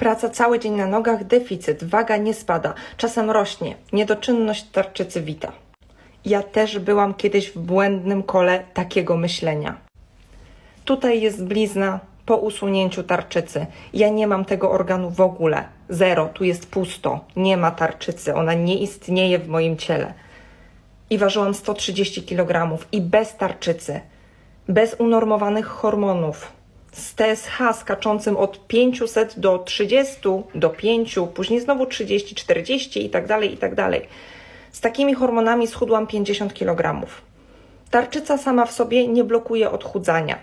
Praca cały dzień na nogach, deficyt, waga nie spada, czasem rośnie, niedoczynność tarczycy wita. Ja też byłam kiedyś w błędnym kole takiego myślenia. Tutaj jest blizna po usunięciu tarczycy. Ja nie mam tego organu w ogóle. Zero, tu jest pusto. Nie ma tarczycy, ona nie istnieje w moim ciele. I ważyłam 130 kg i bez tarczycy, bez unormowanych hormonów, z TSH skaczącym od 500 do 30, do 5, później znowu 30, 40 i tak dalej, i tak dalej. Z takimi hormonami schudłam 50 kg. Tarczyca sama w sobie nie blokuje odchudzania.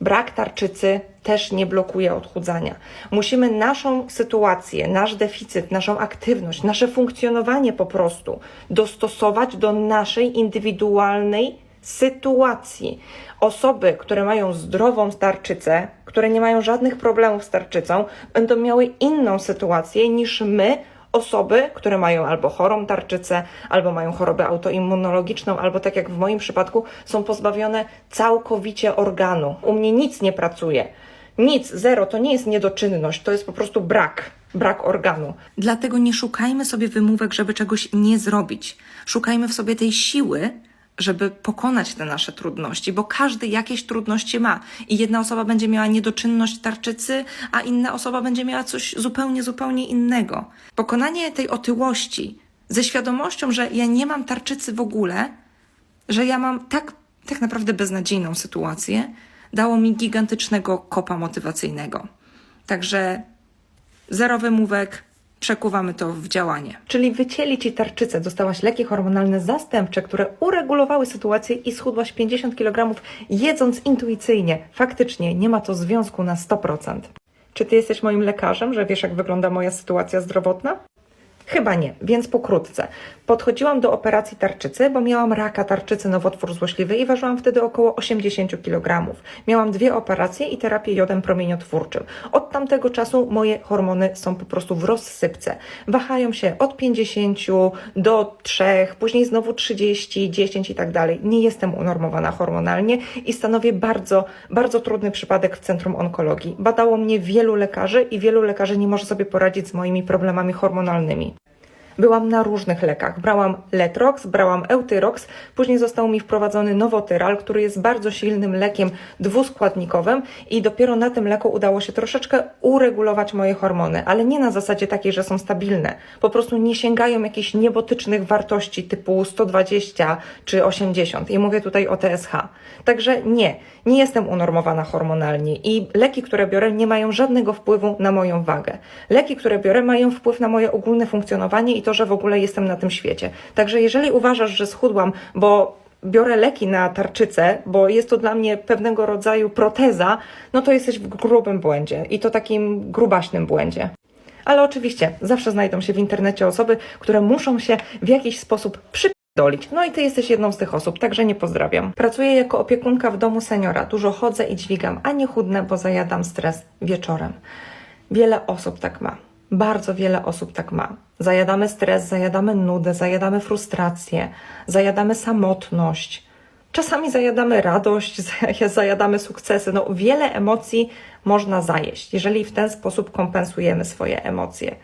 Brak tarczycy też nie blokuje odchudzania. Musimy naszą sytuację, nasz deficyt, naszą aktywność, nasze funkcjonowanie po prostu dostosować do naszej indywidualnej sytuacji. Osoby, które mają zdrową tarczycę, które nie mają żadnych problemów z tarczycą, będą miały inną sytuację niż my, osoby, które mają albo chorą tarczycę, albo mają chorobę autoimmunologiczną, albo tak jak w moim przypadku, są pozbawione całkowicie organu. U mnie nic nie pracuje. Nic, zero, to nie jest niedoczynność, to jest po prostu brak. Brak organu. Dlatego nie szukajmy sobie wymówek, żeby czegoś nie zrobić. Szukajmy w sobie tej siły, żeby pokonać te nasze trudności, bo każdy jakieś trudności ma i jedna osoba będzie miała niedoczynność tarczycy, a inna osoba będzie miała coś zupełnie, zupełnie innego. Pokonanie tej otyłości ze świadomością, że ja nie mam tarczycy w ogóle, że ja mam tak, tak naprawdę beznadziejną sytuację, dało mi gigantycznego kopa motywacyjnego. Także zero wymówek, przekuwamy to w działanie. Czyli wycięli ci tarczycę, dostałaś leki hormonalne zastępcze, które uregulowały sytuację i schudłaś 50 kg jedząc intuicyjnie. Faktycznie nie ma to związku na 100%. Czy ty jesteś moim lekarzem, że wiesz jak wygląda moja sytuacja zdrowotna? Chyba nie, więc pokrótce. Podchodziłam do operacji tarczycy, bo miałam raka tarczycy, nowotwór złośliwy i ważyłam wtedy około 80 kg. Miałam dwie operacje i terapię jodem promieniotwórczym. Od tamtego czasu moje hormony są po prostu w rozsypce. Wahają się od 50 do 3, później znowu 30, 10 i tak dalej. Nie jestem unormowana hormonalnie i stanowię bardzo, bardzo trudny przypadek w Centrum Onkologii. Badało mnie wielu lekarzy i wielu lekarzy nie może sobie poradzić z moimi problemami hormonalnymi. Byłam na różnych lekach. Brałam Letrox, brałam Eutyrox, później został mi wprowadzony Nowotyral, który jest bardzo silnym lekiem dwuskładnikowym i dopiero na tym leku udało się troszeczkę uregulować moje hormony, ale nie na zasadzie takiej, że są stabilne. Po prostu nie sięgają jakichś niebotycznych wartości typu 120 czy 80 i mówię tutaj o TSH. Także nie, nie jestem unormowana hormonalnie i leki, które biorę nie mają żadnego wpływu na moją wagę. Leki, które biorę mają wpływ na moje ogólne funkcjonowanie i to, że w ogóle jestem na tym świecie. Także jeżeli uważasz, że schudłam, bo biorę leki na tarczycę, bo jest to dla mnie pewnego rodzaju proteza, no to jesteś w grubym błędzie i to takim grubaśnym błędzie. Ale oczywiście zawsze znajdą się w internecie osoby, które muszą się w jakiś sposób przypierdolić. No i ty jesteś jedną z tych osób, także nie pozdrawiam. Pracuję jako opiekunka w domu seniora. Dużo chodzę i dźwigam, a nie chudnę, bo zajadam stres wieczorem. Wiele osób tak ma. Bardzo wiele osób tak ma. Zajadamy stres, zajadamy nudę, zajadamy frustrację, zajadamy samotność. Czasami zajadamy radość, zaja- zajadamy sukcesy. No, wiele emocji można zajeść, jeżeli w ten sposób kompensujemy swoje emocje.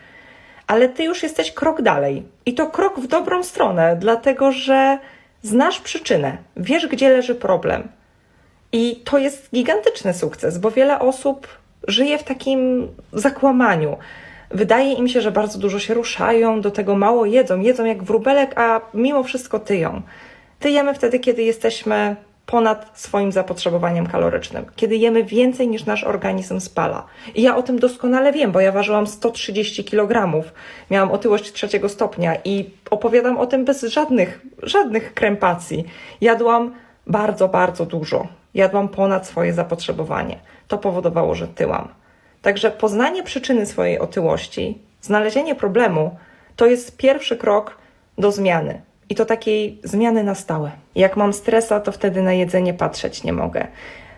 Ale ty już jesteś krok dalej. I to krok w dobrą stronę, dlatego że znasz przyczynę, wiesz, gdzie leży problem. I to jest gigantyczny sukces, bo wiele osób żyje w takim zakłamaniu. Wydaje im się, że bardzo dużo się ruszają, do tego mało jedzą, jedzą jak wróbelek, a mimo wszystko tyją. Tyjemy wtedy, kiedy jesteśmy ponad swoim zapotrzebowaniem kalorycznym, kiedy jemy więcej niż nasz organizm spala. I ja o tym doskonale wiem, bo ja ważyłam 130 kg, miałam otyłość trzeciego stopnia i opowiadam o tym bez żadnych, żadnych krępacji. Jadłam bardzo, bardzo dużo. Jadłam ponad swoje zapotrzebowanie. To powodowało, że tyłam. Także poznanie przyczyny swojej otyłości, znalezienie problemu, to jest pierwszy krok do zmiany. I to takiej zmiany na stałe. Jak mam stresa, to wtedy na jedzenie patrzeć nie mogę.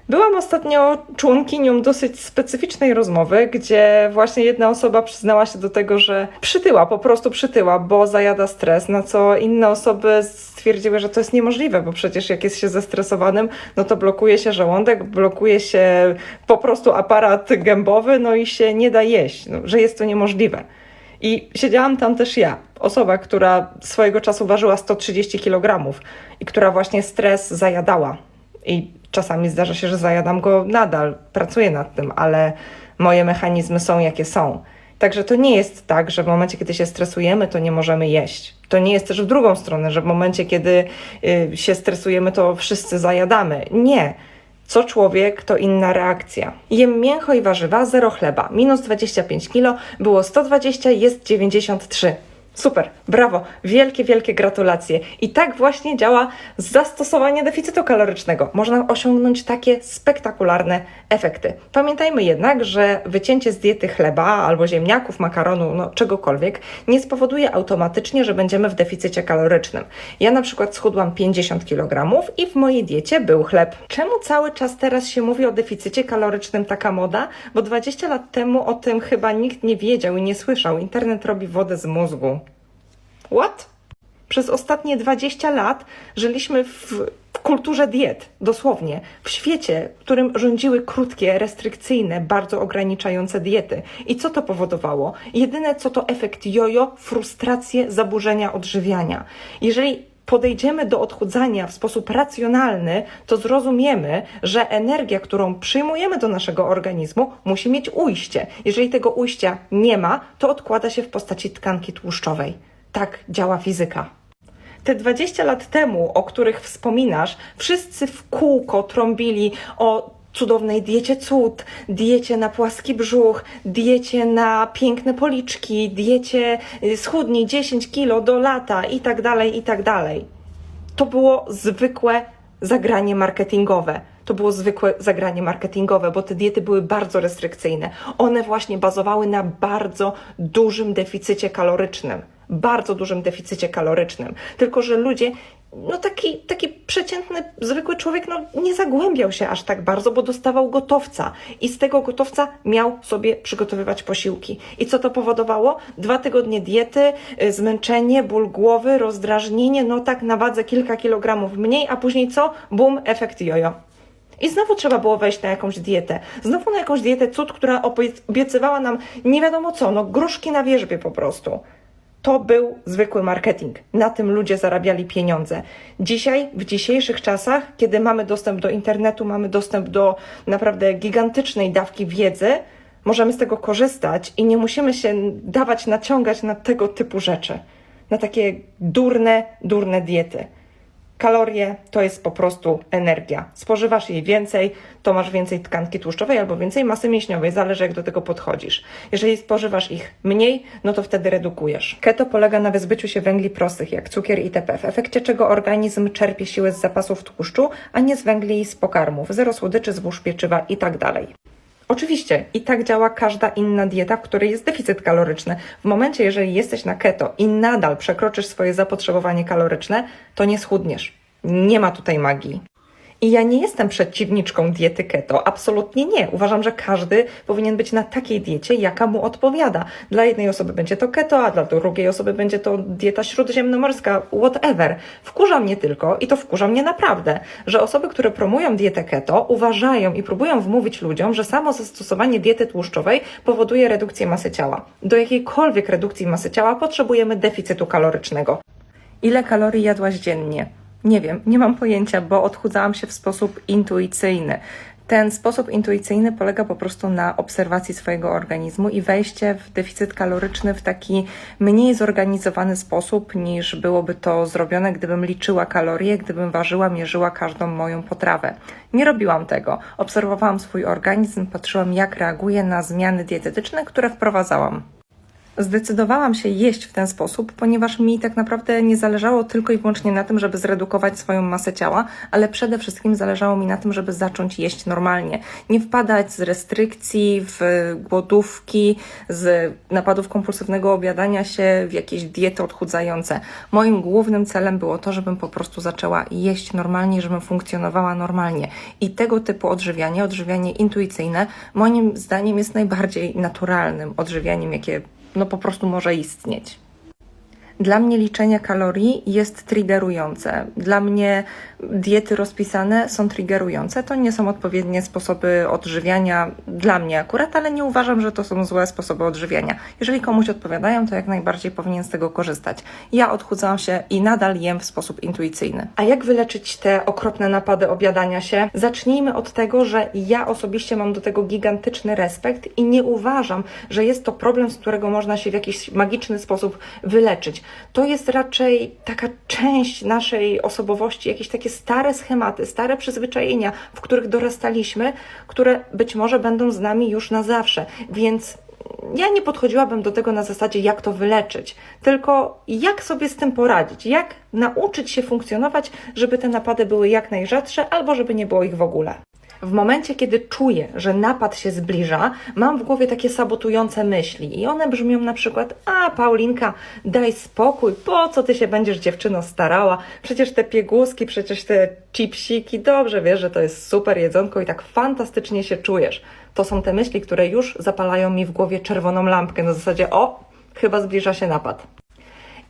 Byłam ostatnio członkinią dosyć specyficznej rozmowy, gdzie właśnie jedna osoba przyznała się do tego, że przytyła, po prostu przytyła, bo zajada stres, na co inne osoby stwierdziły, że to jest niemożliwe, bo przecież jak jest się zestresowanym, no to blokuje się żołądek, blokuje się po prostu aparat gębowy, no i się nie da jeść, no, że jest to niemożliwe. I siedziałam tam też ja, osoba, która swojego czasu ważyła 130 kg i która właśnie stres zajadała. I czasami zdarza się, że zajadam go nadal, pracuję nad tym, ale moje mechanizmy są jakie są. Także to nie jest tak, że w momencie, kiedy się stresujemy, to nie możemy jeść. To nie jest też w drugą stronę, że w momencie, kiedy y, się stresujemy, to wszyscy zajadamy. Nie. Co człowiek, to inna reakcja. Jem mięcho i warzywa, zero chleba. Minus 25 kg, było 120, jest 93. Super, brawo, wielkie, wielkie gratulacje. I tak właśnie działa zastosowanie deficytu kalorycznego. Można osiągnąć takie spektakularne efekty. Pamiętajmy jednak, że wycięcie z diety chleba albo ziemniaków, makaronu, no czegokolwiek nie spowoduje automatycznie, że będziemy w deficycie kalorycznym. Ja na przykład schudłam 50 kg i w mojej diecie był chleb. Czemu cały czas teraz się mówi o deficycie kalorycznym taka moda? Bo 20 lat temu o tym chyba nikt nie wiedział i nie słyszał. Internet robi wodę z mózgu. What? Przez ostatnie 20 lat żyliśmy w, kulturze diet, dosłownie, w świecie, w którym rządziły krótkie, restrykcyjne, bardzo ograniczające diety. I co to powodowało? Jedyne co to efekt jojo, frustracje, zaburzenia odżywiania. Jeżeli podejdziemy do odchudzania w sposób racjonalny, to zrozumiemy, że energia, którą przyjmujemy do naszego organizmu, musi mieć ujście. Jeżeli tego ujścia nie ma, to odkłada się w postaci tkanki tłuszczowej. Tak działa fizyka. Te 20 lat temu, o których wspominasz, wszyscy w kółko trąbili o cudownej diecie cud, diecie na płaski brzuch, diecie na piękne policzki, diecie y, schudnij 10 kilo do lata i tak dalej, i tak dalej. To było zwykłe zagranie marketingowe. To było zwykłe zagranie marketingowe, bo te diety były bardzo restrykcyjne. One właśnie bazowały na bardzo dużym deficycie kalorycznym. Bardzo dużym deficycie kalorycznym. Tylko, że ludzie, no taki, taki przeciętny, zwykły człowiek, no nie zagłębiał się aż tak bardzo, bo dostawał gotowca i z tego gotowca miał sobie przygotowywać posiłki. I co to powodowało? Dwa tygodnie diety, y, zmęczenie, ból głowy, rozdrażnienie, no tak na wadze kilka kilogramów mniej, a później co? Bum, efekt jojo. I znowu trzeba było wejść na jakąś dietę. Znowu na jakąś dietę cud, która obiec- obiecywała nam nie wiadomo co, no gruszki na wierzbie po prostu. To był zwykły marketing. Na tym ludzie zarabiali pieniądze. Dzisiaj, w dzisiejszych czasach, kiedy mamy dostęp do internetu, mamy dostęp do naprawdę gigantycznej dawki wiedzy, możemy z tego korzystać i nie musimy się dawać naciągać na tego typu rzeczy. Na takie durne, durne diety. Kalorie to jest po prostu energia. Spożywasz jej więcej, to masz więcej tkanki tłuszczowej albo więcej masy mięśniowej, zależy jak do tego podchodzisz. Jeżeli spożywasz ich mniej, no to wtedy redukujesz. Keto polega na wyzbyciu się węgli prostych, jak cukier itp., w efekcie czego organizm czerpie siłę z zapasów tłuszczu, a nie z węgli z pokarmów, zero słodyczy, zbóż, pieczywa itd. Oczywiście, i tak działa każda inna dieta, w której jest deficyt kaloryczny. W momencie, jeżeli jesteś na keto i nadal przekroczysz swoje zapotrzebowanie kaloryczne, to nie schudniesz. Nie ma tutaj magii. I ja nie jestem przeciwniczką diety keto, absolutnie nie. Uważam, że każdy powinien być na takiej diecie, jaka mu odpowiada. Dla jednej osoby będzie to keto, a dla drugiej osoby będzie to dieta śródziemnomorska, whatever. Wkurza mnie tylko, i to wkurza mnie naprawdę, że osoby, które promują dietę keto, uważają i próbują wmówić ludziom, że samo zastosowanie diety tłuszczowej powoduje redukcję masy ciała. Do jakiejkolwiek redukcji masy ciała potrzebujemy deficytu kalorycznego. Ile kalorii jadłaś dziennie? Nie wiem, nie mam pojęcia, bo odchudzałam się w sposób intuicyjny. Ten sposób intuicyjny polega po prostu na obserwacji swojego organizmu i wejście w deficyt kaloryczny w taki mniej zorganizowany sposób niż byłoby to zrobione, gdybym liczyła kalorie, gdybym ważyła, mierzyła każdą moją potrawę. Nie robiłam tego. Obserwowałam swój organizm, patrzyłam jak reaguje na zmiany dietetyczne, które wprowadzałam. Zdecydowałam się jeść w ten sposób, ponieważ mi tak naprawdę nie zależało tylko i wyłącznie na tym, żeby zredukować swoją masę ciała, ale przede wszystkim zależało mi na tym, żeby zacząć jeść normalnie. Nie wpadać z restrykcji, w głodówki, z napadów kompulsywnego obiadania się, w jakieś diety odchudzające. Moim głównym celem było to, żebym po prostu zaczęła jeść normalnie, żebym funkcjonowała normalnie. I tego typu odżywianie, odżywianie intuicyjne, moim zdaniem jest najbardziej naturalnym odżywianiem, jakie no po prostu może istnieć. Dla mnie liczenie kalorii jest triggerujące. Dla mnie diety rozpisane są triggerujące. To nie są odpowiednie sposoby odżywiania dla mnie akurat, ale nie uważam, że to są złe sposoby odżywiania. Jeżeli komuś odpowiadają, to jak najbardziej powinien z tego korzystać. Ja odchudzam się i nadal jem w sposób intuicyjny. A jak wyleczyć te okropne napady obiadania się? Zacznijmy od tego, że ja osobiście mam do tego gigantyczny respekt i nie uważam, że jest to problem, z którego można się w jakiś magiczny sposób wyleczyć to jest raczej taka część naszej osobowości, jakieś takie stare schematy, stare przyzwyczajenia, w których dorastaliśmy, które być może będą z nami już na zawsze. Więc ja nie podchodziłabym do tego na zasadzie, jak to wyleczyć, tylko jak sobie z tym poradzić, jak nauczyć się funkcjonować, żeby te napady były jak najrzadsze, albo żeby nie było ich w ogóle. W momencie, kiedy czuję, że napad się zbliża, mam w głowie takie sabotujące myśli i one brzmią na przykład: A, Paulinka, daj spokój, po co ty się będziesz dziewczyno starała? Przecież te pieguski, przecież te chipsiki, dobrze wiesz, że to jest super jedzonko i tak fantastycznie się czujesz. To są te myśli, które już zapalają mi w głowie czerwoną lampkę na zasadzie: O, chyba zbliża się napad.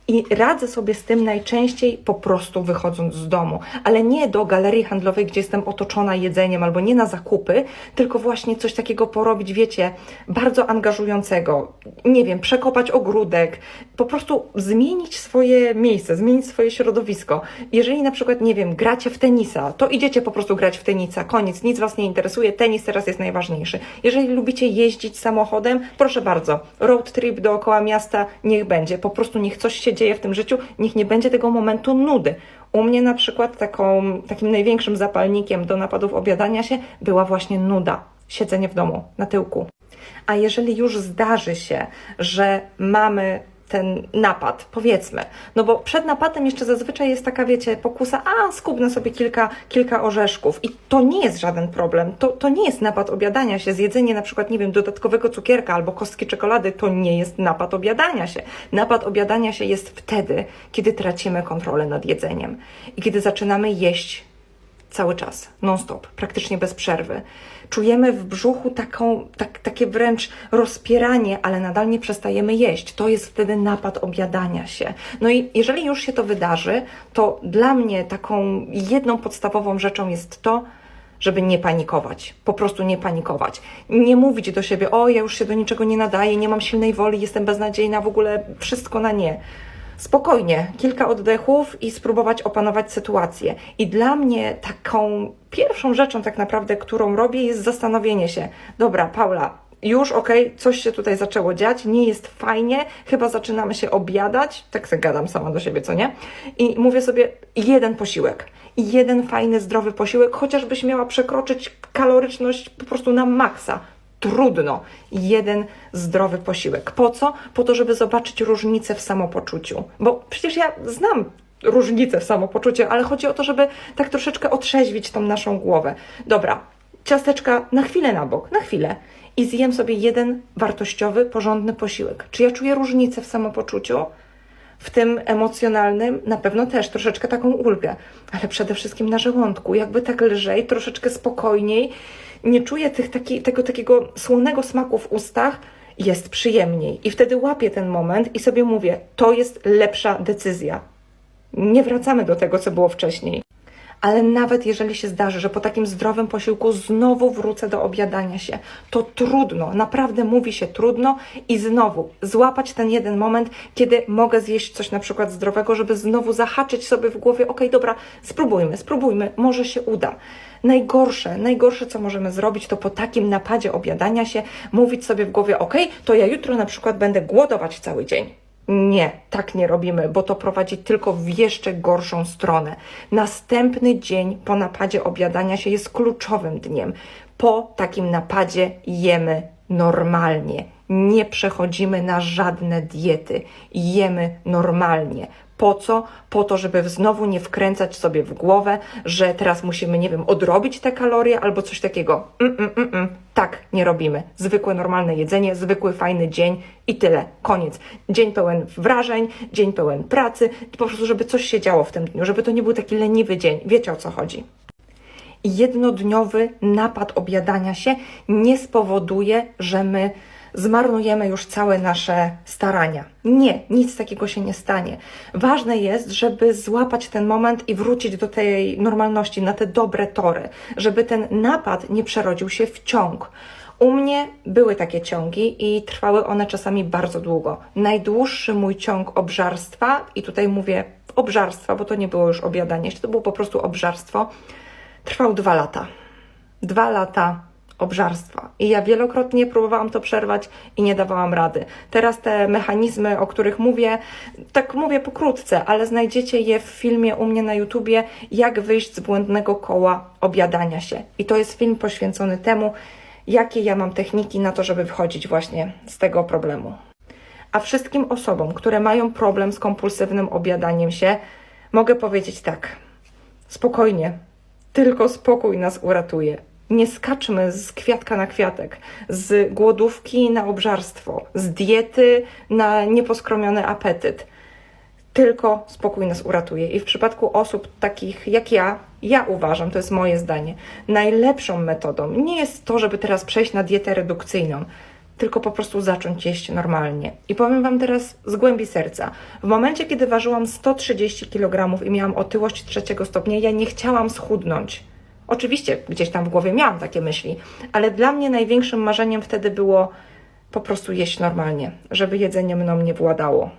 I radzę sobie z tym najczęściej po prostu wychodząc z domu, ale nie do galerii handlowej, gdzie jestem otoczona jedzeniem, albo nie na zakupy, tylko właśnie coś takiego porobić, wiecie, bardzo angażującego. Nie wiem, przekopać ogródek, po prostu zmienić swoje miejsce, zmienić swoje środowisko. Jeżeli na przykład, nie wiem, gracie w tenisa, to idziecie po prostu grać w tenisa, koniec, nic Was nie interesuje, tenis teraz jest najważniejszy. Jeżeli lubicie jeździć samochodem, proszę bardzo, road trip dookoła miasta, niech będzie, po prostu niech coś się dzieje w tym życiu, niech nie będzie tego momentu nudy. U mnie na przykład taką, takim największym zapalnikiem do napadów obiadania się była właśnie nuda, siedzenie w domu, na tyłku. A jeżeli już zdarzy się, że mamy ten napad, powiedzmy. No bo przed napadem jeszcze zazwyczaj jest taka, wiecie, pokusa, a skubnę sobie kilka, kilka orzeszków. I to nie jest żaden problem. To, to nie jest napad obiadania się. Zjedzenie na przykład, nie wiem, dodatkowego cukierka albo kostki czekolady to nie jest napad obiadania się. Napad obiadania się jest wtedy, kiedy tracimy kontrolę nad jedzeniem i kiedy zaczynamy jeść cały czas, non-stop, praktycznie bez przerwy. Czujemy w brzuchu taką, tak, takie wręcz rozpieranie, ale nadal nie przestajemy jeść. To jest wtedy napad obiadania się. No i jeżeli już się to wydarzy, to dla mnie taką jedną podstawową rzeczą jest to, żeby nie panikować, po prostu nie panikować. Nie mówić do siebie, o ja już się do niczego nie nadaję, nie mam silnej woli, jestem beznadziejna, w ogóle wszystko na nie spokojnie, kilka oddechów i spróbować opanować sytuację. I dla mnie taką pierwszą rzeczą, tak naprawdę, którą robię, jest zastanowienie się: dobra, Paula, już okej, coś się tutaj zaczęło dziać, nie jest fajnie, chyba zaczynamy się objadać, tak sobie gadam sama do siebie, co nie? I mówię sobie, jeden posiłek, jeden fajny, zdrowy posiłek, chociażbyś miała przekroczyć kaloryczność po prostu na maksa trudno jeden zdrowy posiłek. Po co? Po to, żeby zobaczyć różnicę w samopoczuciu. Bo przecież ja znam różnicę w samopoczuciu, ale chodzi o to, żeby tak troszeczkę otrzeźwić tą naszą głowę. Dobra, ciasteczka na chwilę na bok, na chwilę. I zjem sobie jeden wartościowy, porządny posiłek. Czy ja czuję różnicę w samopoczuciu? w tym emocjonalnym na pewno też troszeczkę taką ulgę, ale przede wszystkim na żołądku, jakby tak lżej, troszeczkę spokojniej nie czuję tych, taki, tego takiego słonego smaku w ustach, jest przyjemniej. I wtedy łapię ten moment i sobie mówię, to jest lepsza decyzja. Nie wracamy do tego, co było wcześniej. Ale nawet jeżeli się zdarzy, że po takim zdrowym posiłku znowu wrócę do obiadania się, to trudno, naprawdę mówi się trudno i znowu złapać ten jeden moment, kiedy mogę zjeść coś na przykład zdrowego, żeby znowu zahaczyć sobie w głowie, ok, dobra, spróbujmy, spróbujmy, może się uda. Najgorsze, najgorsze, co możemy zrobić, to po takim napadzie obiadania się mówić sobie w głowie, ok, to ja jutro na przykład będę głodować cały dzień. Nie, tak nie robimy, bo to prowadzi tylko w jeszcze gorszą stronę. Następny dzień po napadzie obiadania się jest kluczowym dniem. Po takim napadzie jemy normalnie. nie przechodzimy na żadne diety. Jemy normalnie. Po co? Po to, żeby znowu nie wkręcać sobie w głowę, że teraz musimy, nie wiem, odrobić te kalorie albo coś takiego. Mm, mm, mm, mm. Tak, nie robimy. Zwykłe, normalne jedzenie, zwykły, fajny dzień i tyle. Koniec. Dzień pełen wrażeń, dzień pełen pracy, po prostu, żeby coś się działo w tym dniu, żeby to nie był taki leniwy dzień. Wiecie o co chodzi jednodniowy napad objadania się nie spowoduje, że my zmarnujemy już całe nasze starania. Nie, nic takiego się nie stanie. Ważne jest, żeby złapać ten moment i wrócić do tej normalności, na te dobre tory, żeby ten napad nie przerodził się w ciąg. U mnie były takie ciągi i trwały one czasami bardzo długo. Najdłuższy mój ciąg obżarstwa, i tutaj mówię obżarstwa, bo to nie było już objadanie się, to było po prostu obżarstwo, trwał dwa lata. Dwa lata obżarstwa. I ja wielokrotnie próbowałam to przerwać i nie dawałam rady. Teraz te mechanizmy, o których mówię, tak mówię pokrótce, ale znajdziecie je w filmie u mnie na YouTubie, jak wyjść z błędnego koła objadania się. I to jest film poświęcony temu, jakie ja mam techniki na to, żeby wychodzić właśnie z tego problemu. A wszystkim osobom, które mają problem z kompulsywnym objadaniem się, mogę powiedzieć tak: spokojnie, tylko spokój nas uratuje. Nie skaczmy z kwiatka na kwiatek, z głodówki na obżarstwo, z diety na nieposkromiony apetyt. Tylko spokój nas uratuje. I w przypadku osób takich jak ja, ja uważam, to jest moje zdanie, najlepszą metodą nie jest to, żeby teraz przejść na dietę redukcyjną, tylko po prostu zacząć jeść normalnie. I powiem Wam teraz z głębi serca. W momencie, kiedy ważyłam 130 kg i miałam otyłość trzeciego stopnia, ja nie chciałam schudnąć. Oczywiście gdzieś tam w głowie miałam takie myśli, ale dla mnie największym marzeniem wtedy było po prostu jeść normalnie, żeby jedzenie mną nie władało.